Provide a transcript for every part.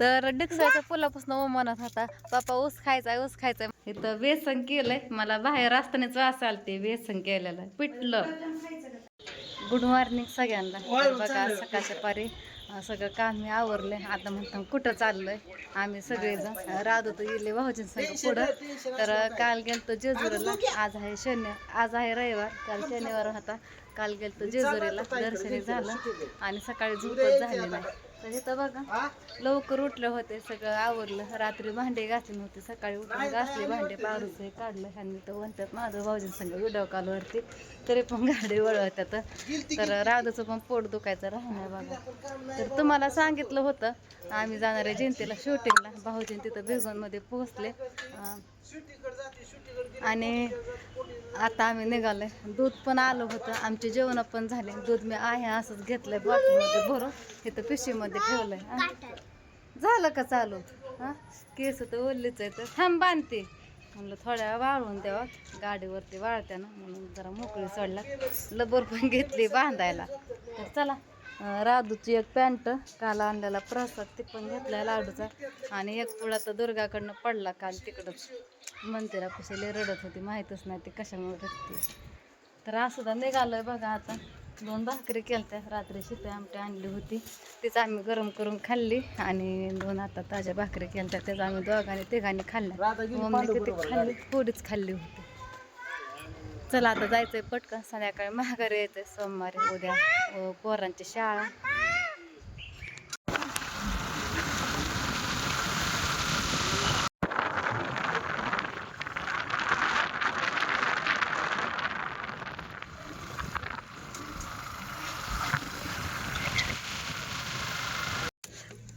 तर डिक्साच्या पुलापासून म्हणत होता पापा ऊस खायचा ऊस खायचा इथं बेसन केलंय मला बाहेर असतानाच वास आलते बेसन केलेलं पिटलं. गुड मॉर्निंग सगळ्यांना. बघा सकाळच्या पारी सगळं काम मी आवरले आता म्हणतो कुठं चाललोय? आम्ही सगळेजण राधू तर गेले भाऊजीं संग पुढं. तर काल गेलतो जेजुरीला. आज आहे शनि आज आहे रविवार. काल शनिवार होता. काल गेलतो जेजुरीला. दर्शनी झालं. आणि सकाळी झोपत झाली नाही. तर इथं बघा लवकर उठले होते सगळं आवरलं. रात्री भांडे घासले नव्हते सकाळी उठून घासले भांडे पारूचे काढलं. ह्यांनी तर म्हणतात माझं भाऊजीं संग व्हिडिओ कॉलवरती तरी पण गाडी वळवतात. तर राधूचं पण पोट दुखायचं राहणार बघा तर तुम्हाला सांगितलं होतं आम्ही जाणार आहे जयंतीला शूटिंगला भाऊजी तिथं बेगोनमध्ये पोहोचले. आणि आता आम्ही निघालोय. दूध पण आलं होतं. आमचे जेवण पण झाले. दूध मी आहे असंच घेतलंय बॉटलमध्ये भरून. इथं पिशवीमध्ये ठेवलंय. झालं का चालू? हा? केस तर ओल्लीच आहे तर थांब बांधते. म्हणलं थोड्या वेळ वाळवून द्यावा. गाडीवरती वाळत्या ना म्हणून जरा मोकळी सोडला. लबर पण घेतली बांधायला. तर चला. राधूची एक पॅन्ट काल आणलेला प्रसाद ते पण घेतलाय लाडूचा. आणि एक पुळा तर दुर्गाकडनं पडला काल तिकडंच मंदिरा लय रडत होती माहीतच नाही ती कशामुळे रडते. तर असं तर निघालोय बघा आता. दोन भाकरी केलत्या रात्री शिपे आमटी आणली होती. तीच आम्ही गरम करून खाल्ली आणि दोन आता ताज्या भाकरी केल्या त्याच आम्ही दोघांनी तिघांनी खाल्ल्या. मम्मी किती खाल्ली थोडीच खाल्ली होती. चला आता जायचंय पटकन संध्याकाळी महागारी यायचंय सोमवारी उद्या पोरांची शाळा.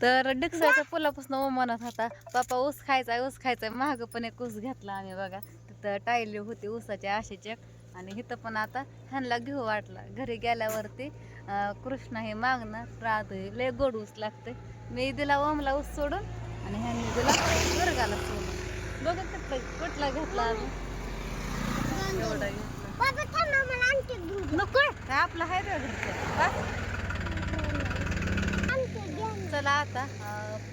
तर डिक्साच्या पुलापासून म्हणत होता पापा ऊस खायचा ऊस खायचा महाग पण एक ऊस घेतला आम्ही बघा. तिथं टायली होती ऊसाची आशेचे. आणि इथं पण आता ह्यांना घेऊ वाटला. घरी गेल्यावरती कृष्ण हे मागणं राहत लय गोड ऊस लागते मी दिला ओमला ऊस सोडून आणि ह्यांनी दिला वर्गाला सोडून. बघा कुठला कुठला घेतला एवढा घेतला नको. काय आपला आहे घरचं? चला आता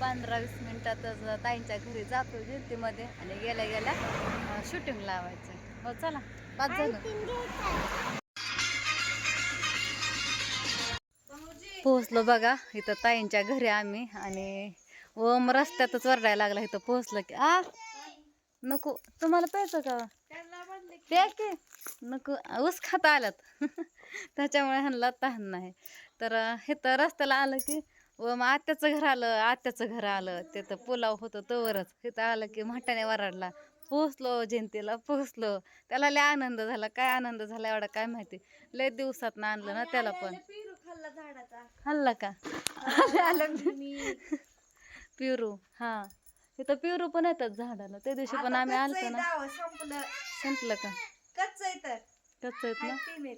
पंधरा वीस मिनिटातच ताईंच्या घरी जातो गिरतीमध्ये आणि गेल्या गेल्या शूटिंग लावायचं. हो चला पाच झालं पोहोचलो बघा इथं ताईंच्या घरी आम्ही आणि ओम रस्त्यातच वरडायला लागला इथं पोहोचलं की आ नको तुम्हाला प्यायचं का? प्या की नको ऊस खाता आल्यात. त्याच्यामुळे ह्यांना तहान नाही. तर इथं रस्त्याला आलं की व मग आत्याचं घर आलं आत्याचं घर आलं. तिथं पुलाव होतं तवरच. इथं आलं की म्हाटाने वराडला. पोहोचलो जयंतीला पोहोचलो. त्याला लय आनंद झाला. काय आनंद झाला एवढा काय माहिती. लय दिवसात ना आणलं ना त्याला पण. खाल्ला का? आलं पिरू हा. इथं पिरू पण येतात झाडाला त्या दिवशी पण आम्ही आलतो ना. संपलं. का? कच्च तर. आहेत ना.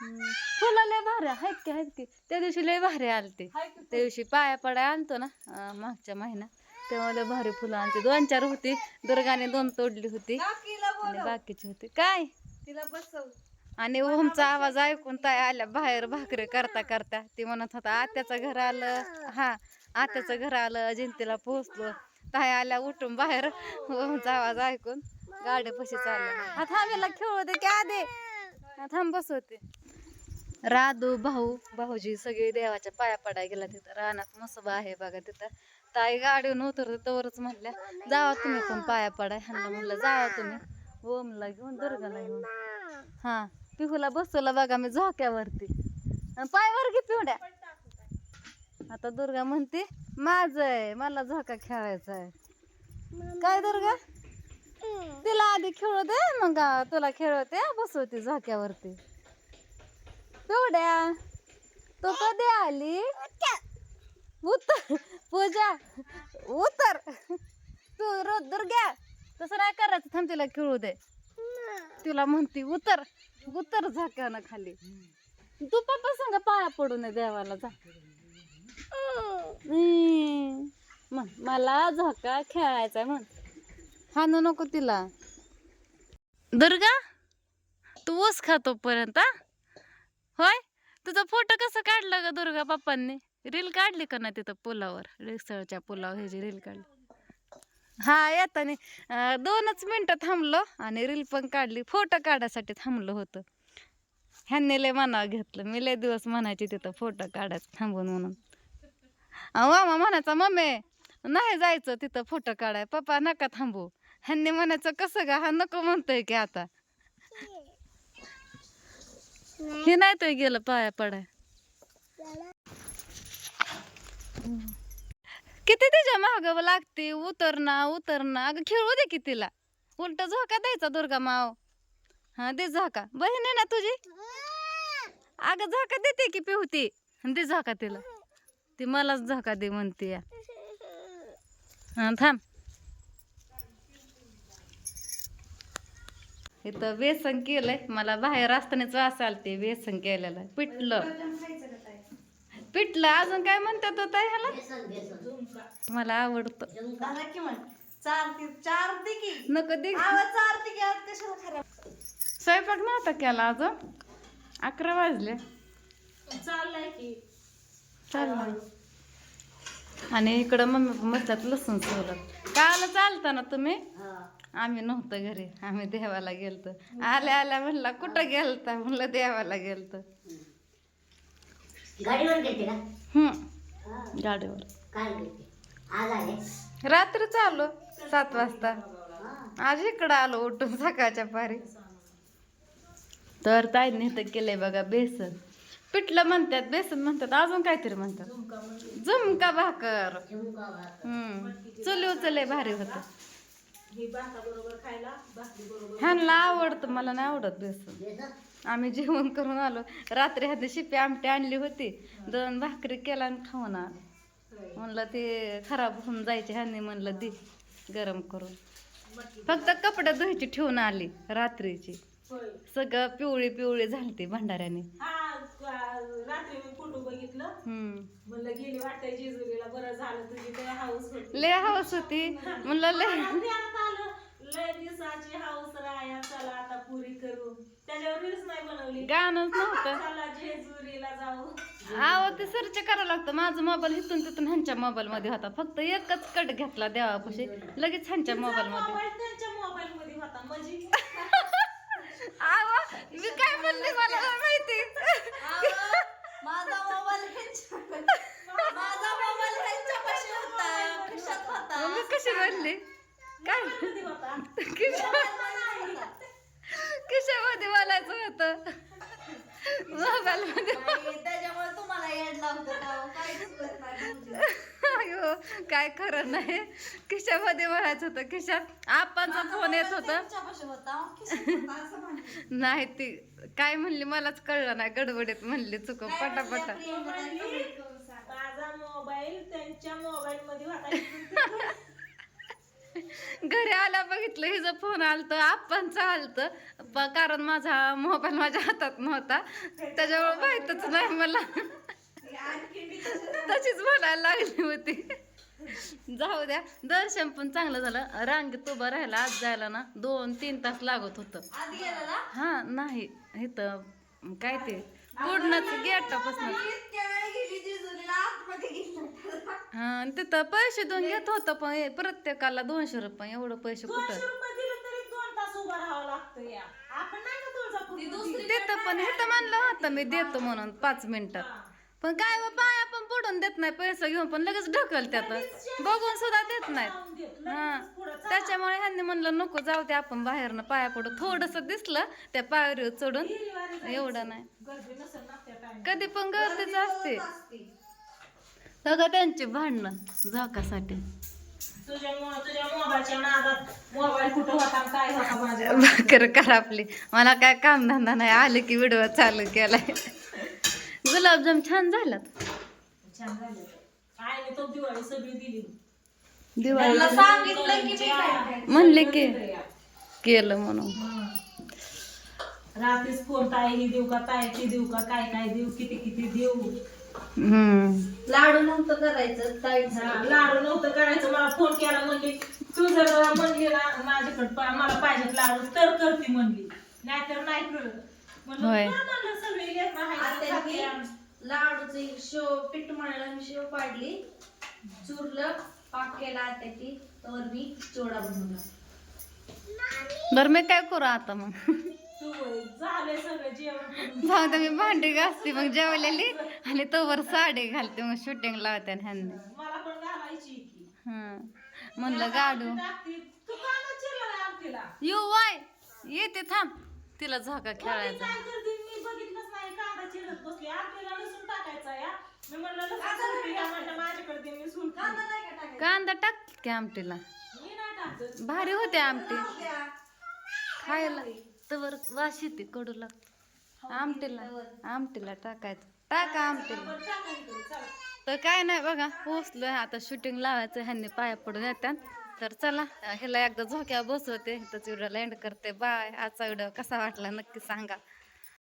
फुलं लय भारी आहेत की आहेत की. त्या दिवशी लय भारी आलते. त्या दिवशी पाया पडाय आणतो ना मागच्या महिन्यात. तेव्हा लय भारी फुलं आणते. दोन चार होती. दुर्गाने दोन तोडली होती. आणि. बाकीची होती. काय? तिला बसव. आणि ओमचा आवाज ऐकून ताई आल्या बाहेर भाकरी करता करता. ती म्हणत होता आत्याचं घर आलं. हा आत्याचं घर आलं. जयंतीला पोहोचलो. ताई आल्या उठून बाहेर. ओमचा आवाज ऐकून गाडी पशी चाललं. हा थांबेला खेळ होते की आधे. हा थांब बसवते राधू भाऊ भाऊजी सगळे देवाच्या पाया पडाय गेला तिथं रानात मसोबा आहे बघा तिथं. ताई गाडीवर उतरते तवरच म्हणल्या जावा तुम्ही पण पाया पडाय. ह्यांना म्हणलं जावा तुम्ही. ओमला घेऊन दुर्गाला घेऊन. हा पिहूला बसवला बघा मी झोक्यावरती. पायवर घे पिवड्या. आता दुर्गा म्हणते माझ आहे मला झोका खेळायचा आहे. काय दुर्गा? तिला आधी खेळू दे मग तुला खेळवते बसवते झोक्यावरती. पिवड्या तो कधी आली? उतर. पूजा. उतर. तू रोज दुर्ग्या तसं नाही करायचं. थांब तिला खेळू दे. तिला म्हणती उतर. उतर झाक्यानं खाली तू पप्पा सांग पाया पडू नये देवाला जा. म्हण मला झोका खेळायचा म्हण. हाणू नको तिला. दुर्गा तू ऊस खातो पर्यंत होय? तुझा फोटो कसं काढला ग दुर्गा पप्पांनी? रील काढली का ना तिथं पुलावर? रिसळच्या पुलावर ह्याची रील काढली. हा येताना. दोनच मिनटं थांबलो आणि रील पण काढली. फोटो काढायसाठी थांबलो होतं. ह्यांनी लय मनावर घेतलं. मी लय दिवस म्हणायचे तिथं फोटो काढायचं थांबून म्हणून. मामा म्हणायचा मम्मी नाही जायचं तिथं फोटो काढाय. पप्पा नका थांबू. ह्यांनी म्हणायचं कसं का हा नको म्हणतोय की आता. हे नाही तो गेलं पाया पडाय. किती तिच्या महाग लागते? उतरणा उतरणा अगं खेळू दे की तिला. उलट झोका द्यायचा दुर्गा माव. हा दे झोका. बहीण आहे ना तुझी? अगं झोका देते की पिवती दे झोका तिला. ती मलाच झोका दे म्हणते या. हा थांब. इथं बेसन केलंय. मला बाहेर असतानाच असाल ते बेसन केलेलं. पिठलं पिठलं अजून काय म्हणतात होता ह्याला? मला आवडतं. नको दे स्वयंपाक नव्हता केला अजून? अकरा वाजले. चाललंय आणि इकडं मम्मी म्हटलं लसूण सोलत. काल चालता ना तुम्ही आम्ही नव्हतं घरी आम्ही देवाला गेलतो. आल्या आल्या म्हणला कुठं गेलता? म्हणलं देवाला गेलतो. गाडीवर गेलते का? हम्म. गाडीवर. काय गेलते आज आले रात्री चालू सात वाजता. हा. आज इकडं आलो उठून सकाळच्या पारी. तर ताईने इथं केलंय बघा बेसन. पिठलं म्हणतात बेसन म्हणतात अजून काहीतरी म्हणतात. झुमका भाकर. झुणका भाकर. हम्म. चुली उचले भारी होत. ही भाता बरोबर खायला भाकरी बरोबर ह्यांना आवडतं मला नाही आवडत बेसन? आम्ही जेवण करून आलो. रात्री हाती शिपी आमटी आणली होती. दोन भाकरी केला आणि खाऊन आलो. म्हणलं ते खराब होऊन जायचे ह्यांनी म्हणलं दे गरम करून. फक्त कपडे धुवायची ठेवून आली रात्रीची. सगळं पिवळी पिवळी भंडाऱ्याने. रात्री मी फोटो बघितलं? म्हणलं गेली वाटतंय जेजुरीला बरं झालं तुझी लय हाऊस होती. लय हवस होती. म्हणलं लय. आलं. लय दिवसाची हाऊस राया चला आता पुरी करू. त्याच्यावर रील्स नाही बनवली. गाणंच नव्हतं. चला जेजुरीला जाऊ. आव ते सर्च करावं लागतं. माझा मोबाईल इथून तिथून ह्यांच्या मोबाईल मध्ये होता. फक्त एकच कट घेतला देवापाशी. लगेच ह्यांच्या मोबाईल मध्ये. मोबाईल त्यांच्या मोबाईल मध्ये होता म्हणजे? आव मी काय म्हणले मला नाही माहिती. माझा मोबाईल माझा मोबाईल ह्यांच्यापाशी होता. खिशात होता. मग कशी म्हणली काय? खिशामध्ये बोलायचं होतं. मोबाईल मध्ये त्याच्यामुळे तुम्हाला येड अयो काय खरं नाही. खिशामध्ये बोलायचं होतं खिशात आपांचा फोन येत होता. नाही ती काय म्हणली मलाच कळलं नाही गडबडीत म्हणली चुक पटापटा. माझा मोबाईल त्यांच्या मोबाईल मध्ये होता. घरी आल्या बघितलं हिचं फोन आलत आप्पांचं आलत प- कारण माझा मोबाईल माझ्या हातात नव्हता. त्याच्यामुळे माहितच नाही मला. तशीच म्हणायला लागली होती. जाऊ द्या. दर्शन पण चांगलं झालं. रांगेत उभं राहायला आज जायला ना दोन तीन तास लागत होतं. हा नाही. इथं काय ते? पूर्णच गेटापासून. हा तिथं पैसे देऊन घेत होतं पण हे प्रत्येकाला दोनशे रुपये एवढं पैसे कुठं? तरी देतं पण इथं म्हणलं होतं मी देतो म्हणून पाच मिनिटात पण काय बा, पडून देत नाही पैसे घेऊन पण लगेच ढकल त्यात बघून सुद्धा देत नाहीत. हा. त्याच्यामुळे ह्यांनी म्हणलं नको जाऊ दे आपण बाहेरनं पाया पडू. थोडस दिसलं त्या पायरीवर चढून. एवढं नाही. कधी पण गर्दीच असते. सगळं त्यांची भांडणं. झाकासाठी भाकर करा आपली. मला काय काम धंदा नाही. आले की व्हिडिओ चालू केलाय. गुलाबजाम छान झालात. छान झालं आईने तो दिवाळी सगळी दिली. दिवाळी सांगितलं की मी काय म्हणले की केलं म्हणून. रात्रीच फोन ताई ही देऊ का ताई ती देऊ का काय काय देऊ किती किती देऊ? हम्म. लाडू नव्हतं करायचं लाडू नव्हतं करायचं. मला फोन केला म्हणली तू जर म्हणली ना माझ्याकडे पा- मला पाहिजेत लाडू तर करते म्हणली. नाहीतर नाही करत म्हणलं होय. कर म्हणलं सगळी लेकरं आहेत, खाते. लाडूचं एक शेव पीठ मळलं मी शेव पाडली. चुरलं पाक केला त्याची. तर मी चिवडा बनवला. बरं मी काय करू आता मग. जाऊ मी भांडी घासते मग जेवलेली आणि तोवर साडी घालते मग शूटिंग लावते ह्यांनी. हं. म्हणलं गाडू? यू वाय येते थांब. तिला झोका खेळायचा. कांदा चिरत बसली आमटीला लसूण टाकायचा या. मी म्हणलं लसूण सुलटी या म्हणलं माझ्याकडे दे, मी सुलटी. कांदा टाक की आमटीला. मी नाही टाकत. भारी होते आमटी. खायला तवर वास येते कडू लागत आमटीला आमटीला टाकायचं. टाका आमटीला. चला तर काय नाही बघा पोचलोय आता शूटिंग लावायचं ह्यांनी पाया पडून येतात तर चला ह्याला एकदा झोक्या बसवते. तर व्हिडिओ एंड करते. बाय आजचा व्हिडिओ कसा वाटला नक्की सांगा.